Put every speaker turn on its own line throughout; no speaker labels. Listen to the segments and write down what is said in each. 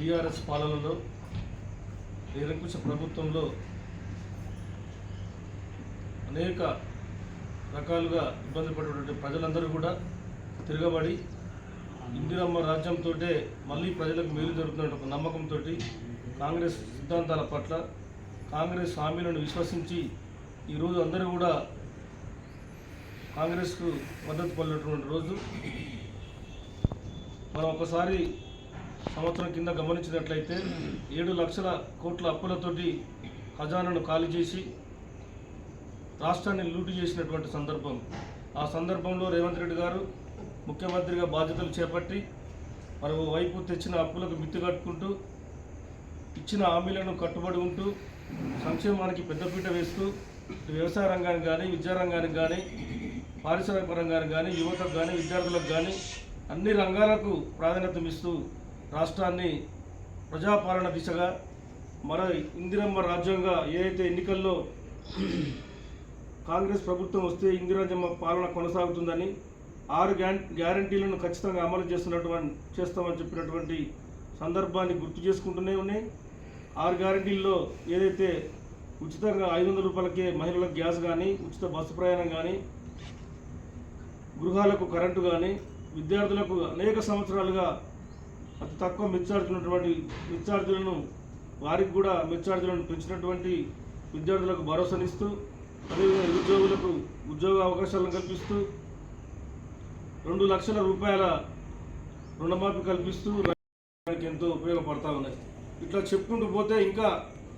BRS పాలనలో నిరంకుశ ప్రభుత్వంలో అనేక రకాలుగా ఇబ్బంది పడేటువంటి ప్రజలందరూ కూడా తిరగబడి ఇందిరమ్మ రాజ్యంతో మళ్ళీ ప్రజలకు మేలు జరుగుతున్న ఒక నమ్మకంతో కాంగ్రెస్ సిద్ధాంతాల పట్ల కాంగ్రెస్ హామీలను విశ్వసించి ఈరోజు అందరూ కూడా కాంగ్రెస్కు మద్దతు పడినటువంటి రోజు. మనం ఒకసారి సంవత్సరం కింద గమనించినట్లయితే ఏడు లక్షల కోట్ల అప్పులతోటి ఖజానాను ఖాళీ చేసి రాష్ట్రాన్ని లూటు చేసినటువంటి సందర్భం. ఆ సందర్భంలో రేవంత్ రెడ్డి గారు ముఖ్యమంత్రిగా బాధ్యతలు చేపట్టి మరోవైపు తెచ్చిన అప్పులకు మిత్తి కట్టుకుంటూ ఇచ్చిన హామీలను కట్టుబడి ఉంటూ సంక్షేమానికి పెద్దపీట వేస్తూ వ్యవసాయ రంగానికి కానీ విద్యారంగానికి కానీ పారిశ్రామిక రంగానికి కానీ యువతకు కానీ విద్యార్థులకు కానీ అన్ని రంగాలకు ప్రాధాన్యత ఇస్తూ రాష్ట్రాన్ని ప్రజాపాలన దిశగా మన ఇందిరమ్మ రాజ్యంగా ఏదైతే ఎన్నికల్లో కాంగ్రెస్ ప్రభుత్వం వస్తే ఇందిరాజమ్మ పాలన కొనసాగుతుందని ఆరు గ్యారంటీలను ఖచ్చితంగా అమలు చేస్తున్నటువంటి చేస్తామని చెప్పినటువంటి సందర్భాన్ని గుర్తు చేసుకుంటూనే ఉన్నాయి. ఆరు గ్యారంటీల్లో ఏదైతే ఉచితంగా ఐదు వందల రూపాయలకే మహిళలకు గ్యాస్ కానీ ఉచిత బస్సు ప్రయాణం కానీ గృహాలకు కరెంటు కానీ విద్యార్థులకు అనేక సంవత్సరాలుగా అతి తక్కువ మిచ్చార్జున్నటువంటి మిచ్చార్జులను వారికి కూడా మిచ్చార్జులను పెంచినటువంటి విద్యార్థులకు భరోసానిస్తూ అదేవిధంగా నిరుద్యోగులకు ఉద్యోగ అవకాశాలను కల్పిస్తూ రెండు లక్షల రూపాయల రుణమాఫీ కల్పిస్తూ రైతులకు ఎంతో ఉపయోగపడతా ఉన్నాయి. ఇట్లా చెప్పుకుంటూ పోతే ఇంకా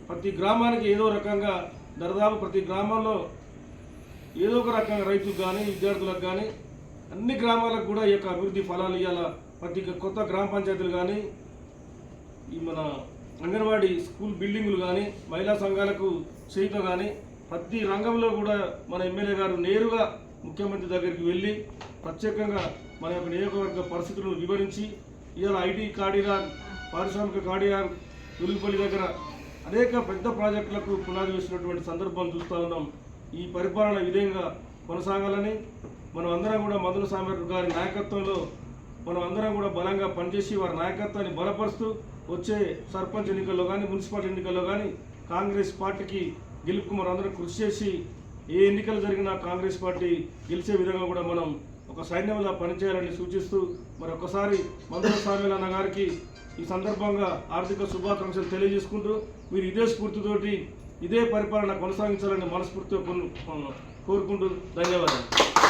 ప్రతి గ్రామానికి ఏదో రకంగా దరిదాపు ప్రతి గ్రామంలో ఏదో ఒక రకంగా రైతులకు కానీ విద్యార్థులకు కానీ అన్ని గ్రామాలకు కూడా ఈ యొక్క అభివృద్ధి ఫలాలు ఇవ్వాల ప్రతి కొత్త గ్రామ పంచాయతీలు కానీ ఈ మన అంగన్వాడీ స్కూల్ బిల్డింగులు కానీ మహిళా సంఘాలకు చేయుత కానీ ప్రతి రంగంలో కూడా మన ఎమ్మెల్యే గారు నేరుగా ముఖ్యమంత్రి దగ్గరికి వెళ్ళి ప్రత్యేకంగా మన యొక్క నియోజకవర్గ పరిస్థితులను వివరించి ఇవాళ ఐటీ కాడిరార్ పారిశ్రామిక కాడిరార్ వెలుగుపల్లి దగ్గర అనేక పెద్ద ప్రాజెక్టులకు పునాది వేసినటువంటి సందర్భం చూస్తూ ఉన్నాం. ఈ పరిపాలన విధంగా కొనసాగాలని మనం అందరం కూడా మధుర సామర్ గారి నాయకత్వంలో మనం అందరం కూడా బలంగా పనిచేసి వారి నాయకత్వాన్ని బలపరుస్తూ వచ్చే సర్పంచ్ ఎన్నికల్లో కానీ మున్సిపల్ ఎన్నికల్లో కానీ కాంగ్రెస్ పార్టీకి గెలుపుకు మనం అందరం కృషి చేసి ఏ ఎన్నికలు జరిగినా కాంగ్రెస్ పార్టీ గెలిచే విధంగా కూడా మనం ఒక సైన్యంలా పనిచేయాలని సూచిస్తూ మరి ఒక్కసారి మంత్రుల అన్న గారికి ఈ సందర్భంగా ఆర్థిక శుభాకాంక్షలు తెలియజేసుకుంటూ మీరు ఇదే స్ఫూర్తితోటి ఇదే పరిపాలన కొనసాగించాలని మనస్ఫూర్తిగా కోరుకుంటూ ధన్యవాదాలు.